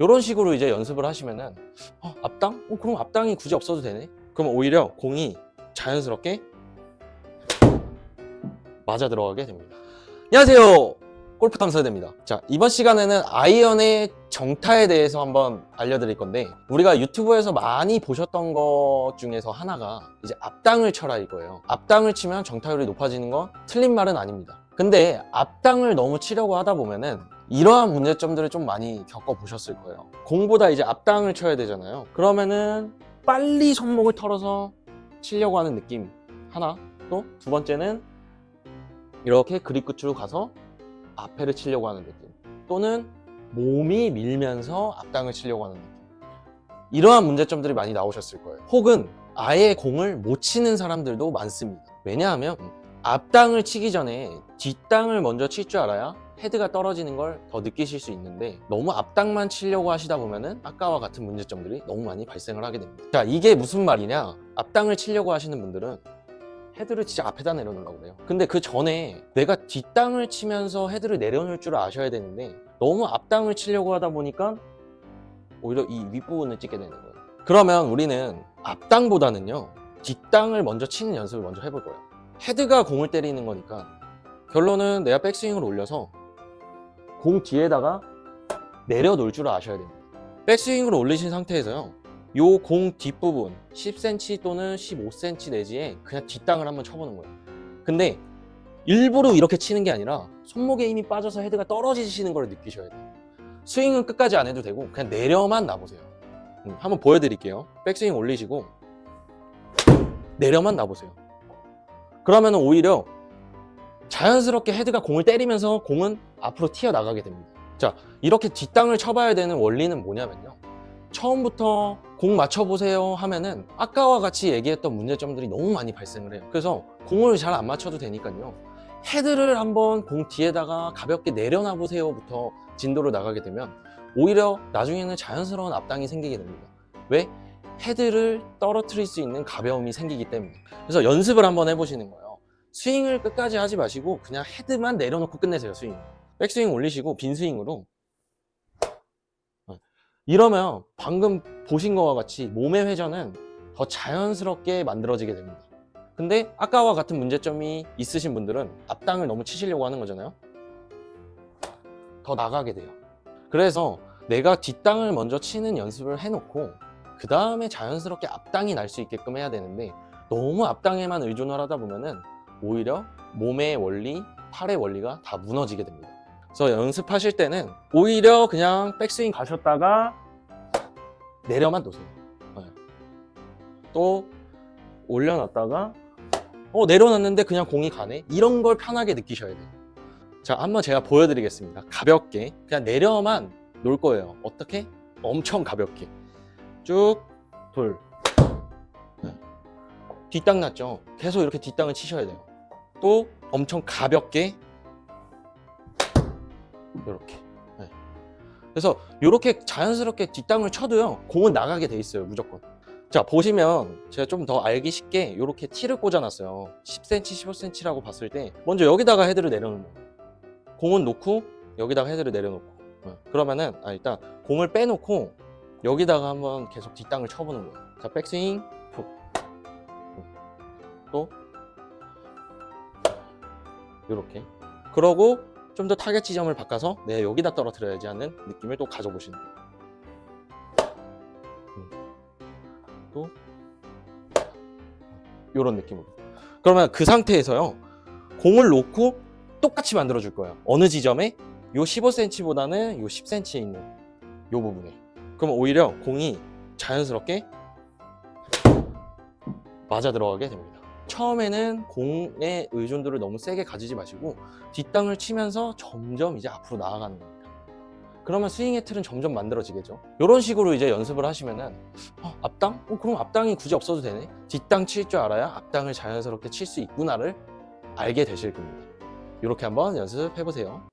이런 식으로 이제 연습을 하시면은 어, 앞당? 어, 그럼 앞당이 굳이 없어도 되네. 그러면 오히려 공이 자연스럽게 맞아 들어가게 됩니다. 안녕하세요. 골프 탐사대입니다. 자, 이번 시간에는 아이언의 정타에 대해서 한번 알려드릴 건데, 우리가 유튜브에서 많이 보셨던 것 중에서 하나가 이제 앞당을 쳐라 이거예요. 앞당을 치면 정타율이 높아지는 건 틀린 말은 아닙니다. 근데 앞당을 너무 치려고 하다 보면은 이러한 문제점들을 좀 많이 겪어보셨을 거예요. 공보다 이제 앞당을 쳐야 되잖아요. 그러면은 빨리 손목을 털어서 치려고 하는 느낌 하나, 또 두 번째는 이렇게 그립 끝으로 가서 앞에를 치려고 하는 느낌. 또는 몸이 밀면서 앞당을 치려고 하는 느낌. 이러한 문제점들이 많이 나오셨을 거예요. 혹은 아예 공을 못 치는 사람들도 많습니다. 왜냐하면 앞당을 치기 전에 뒷당을 먼저 칠 줄 알아야 헤드가 떨어지는 걸 더 느끼실 수 있는데 너무 앞당만 치려고 하시다 보면은 아까와 같은 문제점들이 너무 많이 발생을 하게 됩니다 자 이게 무슨 말이냐 앞당을 치려고 하시는 분들은 헤드를 진짜 앞에다 내려놓으려고 그래요. 근데 그 전에 내가 뒷땅을 치면서 헤드를 내려놓을 줄 아셔야 되는데 너무 앞땅을 치려고 하다 보니까 오히려 이 윗부분을 찍게 되는 거예요. 그러면 우리는 앞땅보다는요 뒷땅을 먼저 치는 연습을 먼저 해볼 거예요. 헤드가 공을 때리는 거니까 결론은 내가 백스윙을 올려서 공 뒤에다가 내려 놓을 줄 아셔야 됩니다. 백스윙을 올리신 상태에서요. 요 공 뒷부분 10cm 또는 15cm 내지에 그냥 뒷땅을 한번 쳐보는 거예요. 근데 일부러 이렇게 치는 게 아니라 손목에 힘이 빠져서 헤드가 떨어지시는 걸 느끼셔야 돼요. 스윙은 끝까지 안 해도 되고 그냥 내려만 놔보세요. 음, 한번 보여드릴게요. 백스윙 올리시고 내려만 놔보세요. 그러면 오히려 자연스럽게 헤드가 공을 때리면서 공은 앞으로 튀어나가게 됩니다. 자, 이렇게 뒷땅을 쳐봐야 되는 원리는 뭐냐면요. 처음부터 공 맞춰보세요 하면은 아까와 같이 얘기했던 문제점들이 너무 많이 발생을 해요. 그래서 공을 잘 안 맞춰도 되니까요. 헤드를 한번 공 뒤에다가 가볍게 내려놔 보세요부터 진도로 나가게 되면 오히려 나중에는 자연스러운 앞당이 생기게 됩니다. 왜? 헤드를 떨어뜨릴 수 있는 가벼움이 생기기 때문에. 그래서 연습을 한번 해보시는 거예요. 스윙을 끝까지 하지 마시고 그냥 헤드만 내려놓고 끝내세요, 스윙. 백스윙 올리시고 빈 스윙으로 이러면 방금 보신 것과 같이 몸의 회전은 더 자연스럽게 만들어지게 됩니다. 근데 아까와 같은 문제점이 있으신 분들은 앞당을 너무 치시려고 하는 거잖아요. 더 나가게 돼요. 그래서 내가 뒷땅을 먼저 치는 연습을 해놓고 그 다음에 자연스럽게 앞당이 날 수 있게끔 해야 되는데 너무 앞당에만 의존을 하다 보면은 오히려 몸의 원리, 팔의 원리가 다 무너지게 됩니다. 그래서 연습하실 때는 오히려 그냥 백스윙 가셨다가 내려만 놓으세요. 네. 또 올려놨다가 어 내려놨는데 그냥 공이 가네 이런 걸 편하게 느끼셔야 돼요. 자 한번 제가 보여드리겠습니다. 가볍게 그냥 내려만 놓을 거예요. 어떻게? 엄청 가볍게 쭉 돌. 네. 뒷땅 났죠. 계속 이렇게 뒷땅을 치셔야 돼요. 또 엄청 가볍게 이렇게. 네. 그래서 이렇게 자연스럽게 뒷땅을 쳐도요 공은 나가게 돼 있어요 무조건. 자 보시면 제가 좀 더 알기 쉽게 이렇게 티를 꽂아놨어요. 10cm, 15cm라고 봤을 때 먼저 여기다가 헤드를 내려놓는 거예요. 공은 놓고 여기다가 헤드를 내려놓고. 네. 그러면은 아, 일단 공을 빼놓고 여기다가 한번 계속 뒷땅을 쳐보는 거예요. 자 백스윙 푹. 또 이렇게. 그러고 좀 더 타겟 지점을 바꿔서 내가 여기다 떨어뜨려야지 하는 느낌을 또 가져보시는 거예요. 음. 또 이런 느낌으로. 그러면 그 상태에서요. 공을 놓고 똑같이 만들어 줄 거예요. 어느 지점에 요 15cm보다는 요 10cm에 있는 요 부분에. 그러면 오히려 공이 자연스럽게 맞아 들어가게 됩니다. 처음에는 공의 의존도를 너무 세게 가지지 마시고 뒷땅을 치면서 점점 이제 앞으로 나아가는 겁니다. 그러면 스윙의 틀은 점점 만들어지겠죠. 이런 식으로 이제 연습을 하시면은 어, 앞땅? 어, 그럼 앞땅이 굳이 없어도 되네. 뒷땅 칠 줄 알아야 앞땅을 자연스럽게 칠 수 있구나를 알게 되실 겁니다. 이렇게 한번 연습해 보세요.